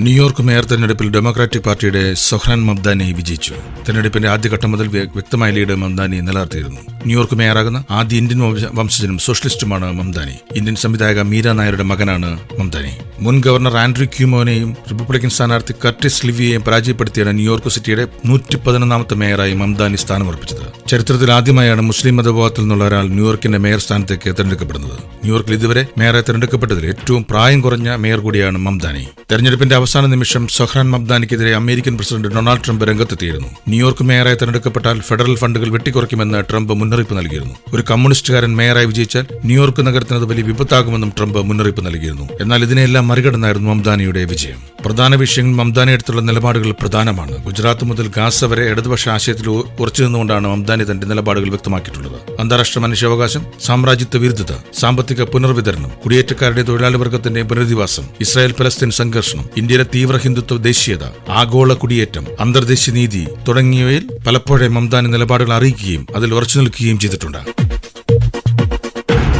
New York mayor തെരഞ്ഞെടുപ്പിൽ democratic പാർട്ടിയുടെ സൊഹ്രാൻ മംദാനി വിജയിച്ചു. തെരഞ്ഞെടുപ്പിന്റെ ആദ്യഘട്ടം മുതൽ വ്യ- വ്യക്തമായ ലീഡ് മംദാനി നിലനിർത്തിയിരുന്നു. ന്യൂയോർക്ക് മേയറാകുന്ന ആദ്യ ഇന്ത്യൻ വംശജനും സോഷ്യലിസ്റ്റുമാണ് മംദാനി. ഇന്ത്യൻ സംവിധായക മീര നായരുടെ മകനാണ് മംദാനി. മുൻ ഗവർണർ ആൻഡ്രി ക്യൂമോനെയും റിപ്പബ്ലിക്കൻ സ്ഥാനാർത്ഥി കർട്ടിസ് ലിവിയെയും പരാജയപ്പെടുത്തിയാണ് ന്യൂയോർക്ക് സിറ്റിയുടെ നൂറ്റി പതിനൊന്നാമത്തെ മേയറായി മംദാനി സ്ഥാനമുറപ്പിച്ചത് ചരിത്രത്തിൽ ആദ്യമായാണ് മുസ്ലിം മതവിഭാഗത്തിൽ നിന്നുള്ള ഒരാൾ ന്യൂയോർക്കിന്റെ മേയർ സ്ഥാനത്തേക്ക് തെരഞ്ഞെടുക്കപ്പെടുന്നത്. ന്യൂയോർക്കിൽ ഇതുവരെ മേയറെ തെരഞ്ഞെടുക്കപ്പെട്ടതിൽ ഏറ്റവും പ്രായം കുറഞ്ഞ മേയർ കൂടിയാണ് മംദാനി. തെരഞ്ഞെടുപ്പിന്റെ അവസാന നിമിഷം സഹ്റാൻ മംദാനിക്കെതിരെ അമേരിക്കൻ പ്രസിഡന്റ് ഡൊണാൾഡ് ട്രംപ് രംഗത്തെത്തിയിരുന്നു. ന്യൂയോർക്ക് മേയറായി തെരഞ്ഞെടുക്കപ്പെട്ടാൽ ഫെഡറൽ ഫണ്ടുകൾ വെട്ടിക്കുറയ്ക്കുമെന്ന് ട്രംപ് മുന്നറിയിപ്പ് നൽകിയിരുന്നു. ഒരു കമ്മ്യൂണിസ്റ്റുകാരൻ മേയറായി വിജയിച്ചാൽ ന്യൂയോർക്ക് നഗരത്തിന് അത് വലിയ വിപത്താകുമെന്നും ട്രംപ് മുന്നറിയിപ്പ് നൽകിയിരുന്നു. എന്നാൽ ഇതിനെല്ലാം മറികടന്നായിരുന്നു മംദാനിയുടെ വിജയം. പ്രധാന വിഷയങ്ങൾ മംദാനി എടുത്തുള്ള നിലപാടുകൾ പ്രധാനമാണ്. ഗുജറാത്ത് മുതൽ ഗാസ വരെ ഇടതുപക്ഷ ആശയത്തിൽ ഉറച്ചു നിന്നുകൊണ്ടാണ് മംദാനി തന്റെ നിലപാടുകൾ വ്യക്തമാക്കിയിട്ടുള്ളത്. അന്താരാഷ്ട്ര മനുഷ്യാവകാശം സാമ്രാജ്യത്വ വിരുദ്ധത സാമ്പത്തിക പുനർവിതരണം കുടിയേറ്റക്കാരുടെ തൊഴിലാളി വർഗത്തിന്റെ പുനരധിവാസം ഇസ്രായേൽ പലസ്തീൻ സംഘർഷം ഇന്ത്യയിലെ തീവ്ര ഹിന്ദുത്വ ദേശീയത ആഗോള കുടിയേറ്റം അന്തർദേശീയ നീതി തുടങ്ങിയവയിൽ പലപ്പോഴും മംദാനി നിലപാടുകൾ അറിയിക്കുകയും അതിൽ ഉറച്ചു നിൽക്കുകയും ചെയ്തിട്ടുണ്ട്.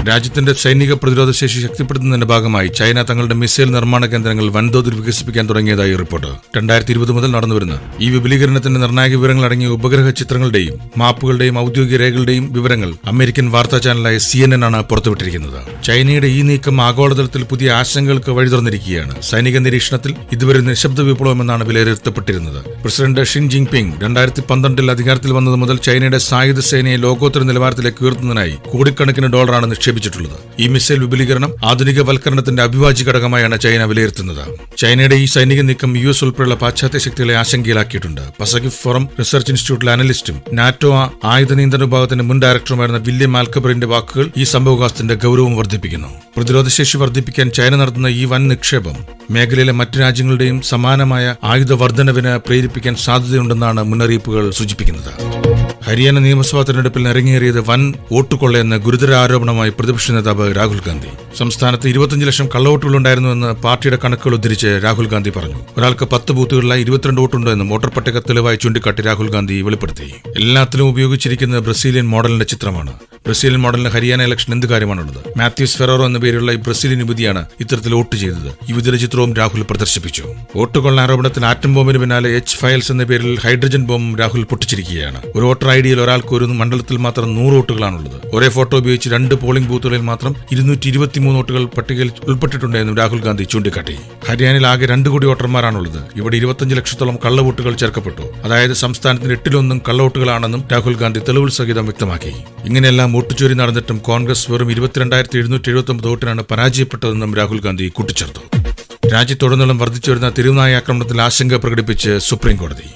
രാജ്യത്തിന്റെ സൈനിക പ്രതിരോധ ശേഷി ശക്തിപ്പെടുത്തുന്നതിന്റെ ഭാഗമായി ചൈന തങ്ങളുടെ മിസൈൽ നിർമ്മാണ കേന്ദ്രങ്ങൾ വൻതോതിൽ വികസിപ്പിക്കാൻ തുടങ്ങിയതായി റിപ്പോർട്ട്. രണ്ടായിരത്തി ഇരുപത് മുതൽ നടന്നുവരുന്ന ഈ വിപുലീകരണത്തിന്റെ നിർണായക വിവരങ്ങൾ അടങ്ങിയ ഉപഗ്രഹ ചിത്രങ്ങളുടെയും മാപ്പുകളുടെയും ഔദ്യോഗിക രേഖകളുടെയും വിവരങ്ങൾ അമേരിക്കൻ വാർത്താ ചാനലായ സി എൻ എൻ ആണ് പുറത്തുവിട്ടിരിക്കുന്നത്. ചൈനയുടെ ഈ നീക്കം ആഗോളതലത്തിൽ പുതിയ ആശങ്കകൾക്ക് വഴി തുറന്നിരിക്കുകയാണ്. സൈനിക നിരീക്ഷണത്തിൽ ഇതുവരെ നിശബ്ദ വിപ്ലവമെന്നാണ് വിലയിരുത്തപ്പെട്ടിരുന്നത്. പ്രസിഡന്റ് ഷിൻ ജിങ് പിങ് രണ്ടായിരത്തി പന്ത്രണ്ടിൽ അധികാരത്തിൽ വന്നത് മുതൽ ചൈനയുടെ സായുധ സേനയെ ലോകോത്തര നിലവാരത്തിലേക്ക് ഉയർത്തുന്നതിനായി കോടിക്കണക്കിന് ഡോളറാണ് നിക്ഷേപിച്ചിട്ടുള്ളത്. ഈ മിസൈൽ വിപുലീകരണം ആധുനികവൽക്കരണത്തിന്റെ അവിഭാജ്യ ഘടകമായാണ് ചൈന വിലയിരുത്തുന്നത്. ചൈനയുടെ ഈ സൈനിക നീക്കം യു എസ് ഉൾപ്പെടെയുള്ള പാശ്ചാത്യ ശക്തികളെ ആശങ്കയിലാക്കിയിട്ടുണ്ട്. പസഫിക് ഫോറം റിസർച്ച് ഇൻസ്റ്റിറ്റ്യൂട്ടിലെ അനലിസ്റ്റും നാറ്റോ ആയുധ നിയന്ത്രണ വിഭാഗത്തിന്റെ മുൻ ഡയറക്ടറുമായിരുന്ന വില്യം ആൽക്കബറിന്റെ വാക്കുകൾ ഈ സംഭവകാശത്തിന്റെ ഗൗരവം വർദ്ധിപ്പിക്കുന്നു. പ്രതിരോധശേഷി വർദ്ധിപ്പിക്കാൻ ചൈന നടത്തുന്ന ഈ വൻ നിക്ഷേപം മേഖലയിലെ മറ്റ് രാജ്യങ്ങളുടെയും സമാനമായ ആയുധ വർധനവിന് പ്രേരിപ്പിക്കാൻ സാധ്യതയുണ്ടെന്നാണ് മുന്നറിയിപ്പുകൾ സൂചിപ്പിക്കുന്നത്. ഹരിയാന നിയമസഭാ തെരഞ്ഞെടുപ്പിൽ ഇറങ്ങിയേറിയത് വൻ വോട്ടുകൊള്ളയെന്ന് ഗുരുതര ആരോപണമായി പ്രതിപക്ഷ നേതാവ് രാഹുൽ ഗാന്ധി. സംസ്ഥാനത്ത് ഇരുപത്തിയഞ്ച് ലക്ഷം കള്ളവോട്ടുകളുണ്ടായിരുന്നുവെന്ന് പാർട്ടിയുടെ കണക്കുകൾ ഉദ്ധരിച്ച് രാഹുൽ ഗാന്ധി പറഞ്ഞു. ഒരാൾക്ക് പത്ത് ബൂത്തുകളിലായി ഇരുപത്തിരണ്ട് വോട്ടുണ്ടെന്ന് വോട്ടർ പട്ടിക തെളിവായി ചൂണ്ടിക്കാട്ടി രാഹുൽ ഗാന്ധി വെളിപ്പെടുത്തി. എല്ലാത്തിലും ഉപയോഗിച്ചിരിക്കുന്നത് ബ്രസീലിയൻ മോഡലിന്റെ ചിത്രമാണ്. ബ്രസീലിയൻ മോഡലിന് ഹരിയാന ഇലക്ഷൻ എന്ത് കാര്യമാണുള്ളത്? മാത്യൂസ് ഫെറോറോ എന്ന പേരുള്ള ബ്രസീലിയൻ യുവതിയാണ് ഇത്തരത്തിൽ വോട്ട് ചെയ്തത്. യുവതിയുടെ ചിത്രവും രാഹുൽ പ്രദർശിപ്പിച്ചു. വോട്ടുകൊള്ള ആരോപണത്തിൽ ആറ്റം ബോംബിന് പിന്നാലെ എച്ച് ഫയൽസ് എന്ന പേരിൽ ഹൈഡ്രജൻ ബോംബ് രാഹുൽ പൊട്ടിച്ചിരിക്കുകയാണ്. ഒരു വോട്ടർ ഐ ഡിയിൽ ഒരാൾക്ക് ഒരു മണ്ഡലത്തിൽ മാത്രം നൂറ് വോട്ടുകളാണുള്ളത്. ഒരേ ഫോട്ടോ ഉപയോഗിച്ച് രണ്ട് പോളിംഗ് ബൂത്തുകളിൽ മാത്രം ഇരുന്നൂറ്റി ഇരുപത്തിമൂന്ന് വോട്ടുകൾ പട്ടികയിൽ ഉൾപ്പെട്ടിട്ടുണ്ടെന്നും രാഹുൽ ഗാന്ധി ചൂണ്ടിക്കാട്ടി. ഹരിയാനയിൽ ആകെ രണ്ട് കോടി വോട്ടർമാരാണുള്ളത്. ഇവിടെ ഇരുപത്തഞ്ച് ലക്ഷത്തോളം കള്ളവോട്ടുകൾ ചേർക്കപ്പെട്ടു. അതായത് സംസ്ഥാനത്തിന് എട്ടിലൊന്നും കള്ളവോട്ടുകളാണെന്നും രാഹുൽ ഗാന്ധി തെളിവുകൾ സഹിതം വ്യക്തമാക്കി. ഇങ്ങനെയെല്ലാം വോട്ടുചോരി നടന്നിട്ടും കോൺഗ്രസ് വെറും ഇരുപത്തിരണ്ടായിരത്തി എഴുന്നൂറ്റി എഴുപത്തി ഒമ്പത് വോട്ടിനാണ് പരാജയപ്പെട്ടതെന്നും രാഹുൽ ഗാന്ധി കൂട്ടിച്ചേർത്തു. രാജ്യത്തുടനീളം വർദ്ധിച്ചുവരുന്ന തെരുവുനായ ആക്രമണത്തിൽ ആശങ്ക പ്രകടിപ്പിച്ച് സുപ്രീം കോടതി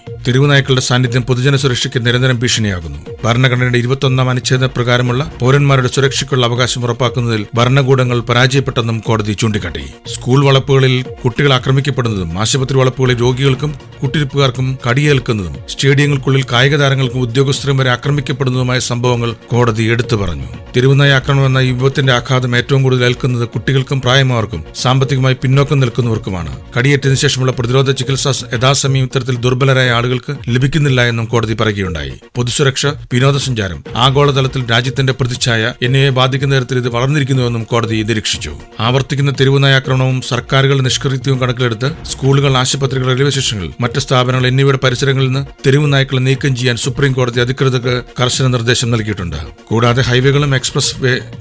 സാന്നിധ്യം പൊതുജന സുരക്ഷയ്ക്ക് നിരന്തരം ഭീഷണിയാകുന്നു. ഭരണഘടനയുടെ ഇരുപത്തൊന്നാം അനുച്ഛേദ പ്രകാരമുള്ള പൗരന്മാരുടെ സുരക്ഷയ്ക്കുള്ള അവകാശം ഉറപ്പാക്കുന്നതിൽ ഭരണകൂടങ്ങൾ പരാജയപ്പെട്ടെന്നും കോടതി ചൂണ്ടിക്കാട്ടി. സ്കൂൾ വളപ്പുകളിൽ കുട്ടികൾ ആക്രമിക്കപ്പെടുന്നതും ആശുപത്രി വളപ്പുകളിൽ രോഗികൾക്കും കുട്ടിരിപ്പുകാർക്കും കടിയേൽക്കുന്നതും സ്റ്റേഡിയങ്ങൾക്കുള്ളിൽ കായിക താരങ്ങൾക്കും ഉദ്യോഗസ്ഥരും വരെ ആക്രമിക്കപ്പെടുന്നതുമായ സംഭവങ്ങൾ കോടതി എടുത്തു പറഞ്ഞു. തെരുവുനായ ആക്രമണം എന്ന ഈ ആഘാതം ഏറ്റവും കൂടുതൽ ഏൽക്കുന്നത് കുട്ടികൾക്കും പ്രായമാർക്കും സാമ്പത്തികമായി പിന്നോക്കം നിൽക്കുന്നവർക്കുമാണ്. കടിയേറ്റതിനു ശേഷമുള്ള പ്രതിരോധ ചികിത്സ യഥാസമയം ഇത്തരത്തിൽ ദുർബലരായ ആളുകൾക്ക് ലഭിക്കുന്നില്ല എന്നും കോടതി പറയുകയുണ്ടായി. പൊതുസുരക്ഷ വിനോദസഞ്ചാരം ആഗോളതലത്തിൽ രാജ്യത്തിന്റെ പ്രതിച്ഛായ എന്നിവയെ ബാധിക്കുന്ന തരത്തിൽ ഇത് വളർന്നിരിക്കുന്നുവെന്നും കോടതി നിരീക്ഷിച്ചു. ആവർത്തിക്കുന്ന തെരുവുനായ ആക്രമണവും സർക്കാരുകളുടെ നിഷ്കൃത്യവും കണക്കിലെടുത്ത് സ്കൂളുകൾ ആശുപത്രികൾ റെയിൽവേ സ്റ്റേഷനുകൾ മറ്റ് സ്ഥാപനങ്ങൾ എന്നിവയുടെ പരിസരങ്ങളിൽ നിന്ന് തെരുവ് നായ്ക്കളെ നീക്കം ചെയ്യാൻ സുപ്രീം കോടതി അധികൃതർക്ക് കർശന നിർദ്ദേശം നൽകിയിട്ടുണ്ട്. കൂടാതെ ഹൈവേകളും എക്സ്പ്രസ്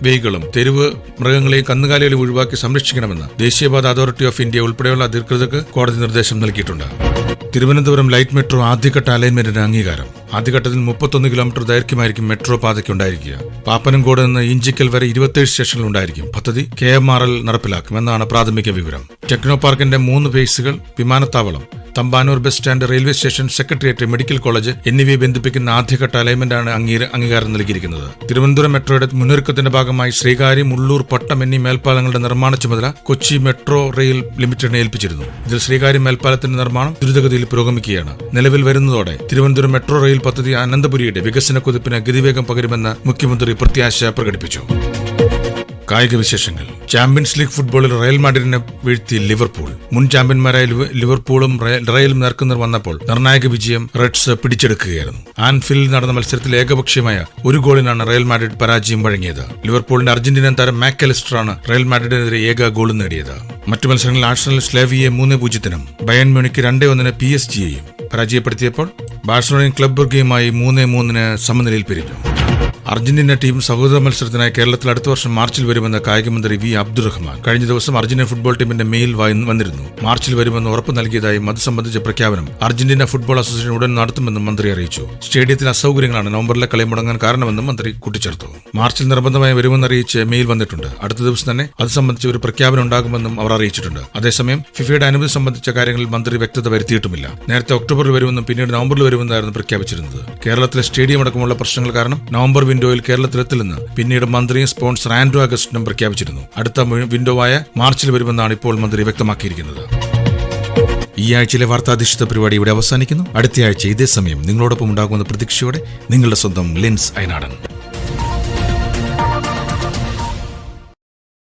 വേകളും തെരുവ് മൃഗങ്ങളെയും കന്നുകാലികളെയും ഒഴിവാക്കി സംരക്ഷിക്കണമെന്ന് ദേശീയപാത അതോറിറ്റി ഓഫ് ഇന്ത്യ ഉൾപ്പെടെയുള്ള അധികൃതർക്ക് കോടതി നിർദ്ദേശം നൽകിയിട്ടുണ്ട്. തിരുവനന്തപുരം ലൈറ്റ് മെട്രോ ആദ്യഘട്ട അലൈൻമെന്റിന് അംഗീകാരം. ആദ്യഘട്ടത്തിൽ മുപ്പത്തൊന്ന് കിലോമീറ്റർ ദൈർഘ്യമായിരിക്കും മെട്രോ പാതയ്ക്ക് ഉണ്ടായിരിക്കുക. പാപ്പനംകോട് നിന്ന് ഇഞ്ചിക്കൽ വരെ ഇരുപത്തേഴ് സ്റ്റേഷനുകൾ ഉണ്ടായിരിക്കും. പദ്ധതി കെ എം ആർ എൽ നടപ്പിലാക്കുമെന്നാണ് പ്രാഥമിക വിവരം. ടെക്നോ പാർക്കിന്റെ മൂന്ന് ഫേസുകൾ വിമാനത്താവളം Thampanoor bus stand railway station secretariat medical college എന്നിവയെ ബന്ധിപ്പിക്കുന്ന ആദ്യഘട്ട അലൈൻമെന്റാണ് അംഗീക- അംഗീകാരം നൽകിയിരിക്കുന്നത്. തിരുവനന്തപുരം മെട്രോയുടെ മുന്നൊരുക്കത്തിന്റെ ഭാഗമായി ശ്രീകാര്യം ഉള്ളൂർ പട്ടം എന്നീ മേൽപ്പാലങ്ങളുടെ നിർമ്മാണ ചുമതല കൊച്ചി മെട്രോ റെയിൽ ലിമിറ്റഡിനെ ഏൽപ്പിച്ചിരുന്നു. ഇതിൽ ശ്രീകാര്യം മേൽപ്പാലത്തിന്റെ നിർമ്മാണം ദ്രുതഗതിയിൽ പുരോഗമിക്കുകയാണ്. നിലവിൽ വരുന്നതോടെ തിരുവനന്തപുരം മെട്രോ റെയിൽ പദ്ധതി അനന്തപുരിയുടെ വികസന കുതിപ്പിന് ഗതിവേഗം പകരുമെന്ന് മുഖ്യമന്ത്രി പ്രത്യാശ പ്രകടിപ്പിച്ചു. കായിക വിശേഷങ്ങൾ. ചാമ്പ്യൻസ് ലീഗ് ഫുട്ബോളിൽ റയൽ മാഡ്രിഡിനെ വീഴ്ത്തി ലിവർപൂൾ. മുൻ ചാമ്പ്യന്മാരായ ലിവർപൂളും റയ- റയലും നേർക്കുനേർ വന്നപ്പോൾ നിർണായക വിജയം റെഡ്സ് പിടിച്ചെടുക്കുകയായിരുന്നു. ആൻഫീൽഡിൽ നടന്ന മത്സരത്തിൽ ഏകപക്ഷീയമായ ഒരു ഗോളിനാണ് റയൽ മാഡ്രിഡ് പരാജയം വഴങ്ങിയത്. ലിവർപൂളിന്റെ അർജന്റീനൻ താരം മാക്കലിസ്റ്ററാണ് റയൽ മാഡ്രിഡിനെതിരെ ഏക ഗോൾ നേടിയത്. മറ്റു മത്സരങ്ങളിൽ ആഴ്സണൽ സ്ലേവിയെ മൂന്ന് പൂജ്യത്തിനും ബയൻ മ്യൂണിക്ക് രണ്ടേ ഒന്നിന് പി എസ് ജിയെയും പരാജയപ്പെടുത്തിയപ്പോൾ ബാഴ്സലോണയും ക്ലബ് ബുർഗയുമായി മൂന്ന് മൂന്നിന് സമനിലയിൽ പിരിഞ്ഞു. അർജന്റീന ടീം സഹോദര മത്സരത്തിനായി കേരളത്തിൽ അടുത്ത വർഷം മാർച്ചിൽ വരുമെന്ന് കായികമന്ത്രി വി അബ്ദുറഹ്മാൻ. കഴിഞ്ഞ ദിവസം അർജന്റീന ഫുട്ബോൾ ടീമിന്റെ മെയിൽ വന്നിരുന്നു. മാർച്ചിൽ വരുമെന്ന് ഉറപ്പ് നൽകിയതായും അത് സംബന്ധിച്ച പ്രഖ്യാപനം അർജന്റീന ഫുട്ബോൾ അസോസിയേഷൻ ഉടൻ നടത്തുമെന്നും മന്ത്രി അറിയിച്ചു. സ്റ്റേഡിയത്തിൽ അസൗകര്യങ്ങളാണ് നവംബറിലെ കളി മുടങ്ങാൻ കാരണമെന്നും മന്ത്രി കൂട്ടിച്ചേർത്തു. മാർച്ചിൽ നിർബന്ധമായി വരുമെന്ന് അറിയിച്ച് മെയിൽ വന്നിട്ടുണ്ട്. അടുത്ത ദിവസം തന്നെ അത് സംബന്ധിച്ച് ഒരു പ്രഖ്യാപനം ഉണ്ടാകുമെന്നും അവർ അറിയിച്ചിട്ടുണ്ട്. അതേസമയം ഫിഫയുടെ അനുമതി സംബന്ധിച്ച കാര്യങ്ങളിൽ മന്ത്രി വ്യക്തത വരുത്തിയിട്ടുമില്ല. നേരത്തെ ഒക്ടോബറിൽ വരുമെന്നും പിന്നീട് നവംബറിൽ വരുമെന്നായിരുന്നു പ്രഖ്യാപിച്ചിരുന്നത്. കേരളത്തിലെ സ്റ്റേഡിയം അടക്കമുള്ള പ്രശ്നങ്ങൾ കാരണം നവംബർ വിൻഡോയിൽ കേരളത്തിലെത്തില്ലെന്ന് പിന്നീട് മന്ത്രിയും സ്പോൺസർ ആൻഡ്രോ അഗസ്റ്റിനും പ്രഖ്യാപിച്ചിരുന്നു. അടുത്ത വിൻഡോ വിൻഡോവായ മാർച്ചിൽ വരുമെന്നാണ് ഇപ്പോൾ മന്ത്രി വ്യക്തമാക്കിയിരിക്കുന്നത്. ഈ ആഴ്ചയിലെ വാർത്താധിഷ്ഠിത പരിപാടി ഇവിടെ അവസാനിക്കുന്നു. അടുത്തയാഴ്ച ഇതേ സമയം നിങ്ങളോടൊപ്പം ഉണ്ടാകുമെന്ന പ്രതീക്ഷയോടെ നിങ്ങളുടെ സ്വന്തം ലെൻസ് അയനാടൻ.